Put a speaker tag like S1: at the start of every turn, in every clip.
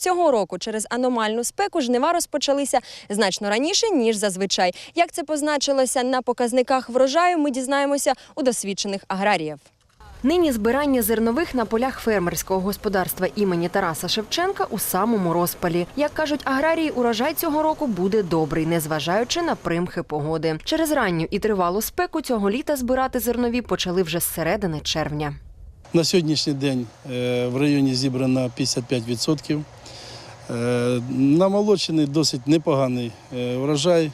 S1: Цього року через аномальну спеку жнива розпочалися значно раніше ніж зазвичай. Як це позначилося на показниках врожаю, ми дізнаємося у досвідчених аграріїв. Нині збирання зернових на полях фермерського господарства імені Тараса Шевченка у самому розпалі. Як кажуть аграрії, урожай цього року буде добрий, незважаючи на примхи погоди. Через ранню і тривалу спеку цього літа збирати зернові почали вже з середини червня.
S2: На сьогоднішній день е, в районі зібрано 55%. Е, Намолочений досить непоганий е, врожай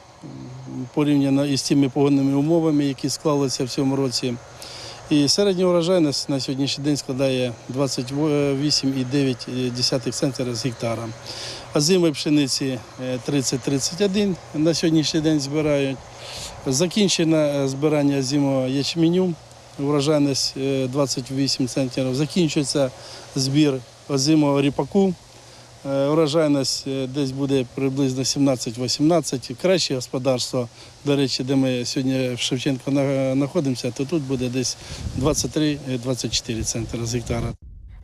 S2: порівняно із тими погодними умовами, які склалися в цьому році. І середній урожай на сьогоднішній день складає 28,9 центнера з гектара. Озимої пшениці е, 30-31 на сьогоднішній день збирають. Закінчено е, збирання зимового ячменю, урожайність е, 28 центнерів. Закінчується збір озимого ріпаку. Е, Урожайність е, десь буде приблизно 17-18. Краще господарство, до речі, де ми сьогодні в Шевченко знаходимося, то тут буде десь 23-24 центри з гектара.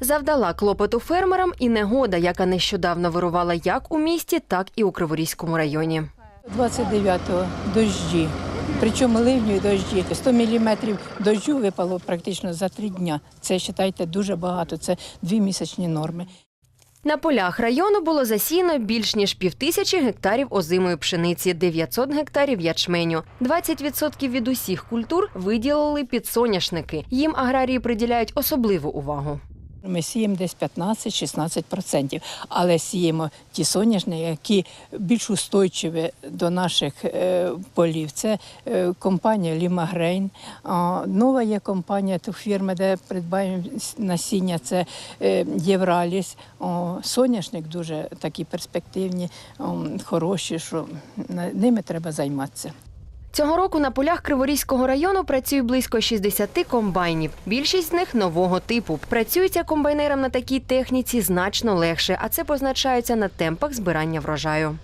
S1: Завдала клопоту фермерам і негода, яка нещодавно вирувала як у місті, так і у Криворізькому районі.
S3: 29-го дощі. Причому ливні дощі. 100 міліметрів дощу випало практично за три дня. Це вважайте дуже багато. Це дві місячні норми.
S1: На полях району було засіяно більш ніж півтисячі гектарів озимої пшениці, 900 гектарів ячменю. 20% від усіх культур виділили під соняшники. Їм аграрії приділяють особливу увагу.
S3: Ми сіємо десь 15-16%, але сіємо ті соняшники, які більш устойчиві до наших е, полів. Це е, компанія Лімагрейн. Нова є компанія ту фірми, де придбаємо насіння. Це е, Євраліс. Соняшник дуже такі перспективні, хороші, що ними треба займатися.
S1: Цього року на полях Криворізького району працює близько 60 комбайнів. Більшість з них нового типу. Працюється комбайнерам на такій техніці значно легше, а це позначається на темпах збирання врожаю.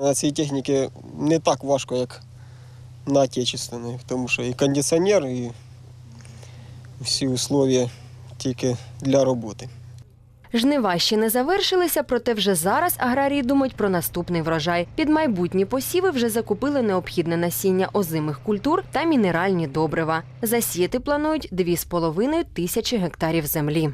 S4: На цій техніці не так важко, як на отечественній, тому що і кондиціонер, і всі условия тільки для роботи.
S1: Жнива ще не завершилися, проте вже зараз аграрії думають про наступний врожай. Під майбутні посіви вже закупили необхідне насіння озимих культур та мінеральні добрива. Засіяти планують 2,5 тисячі гектарів землі.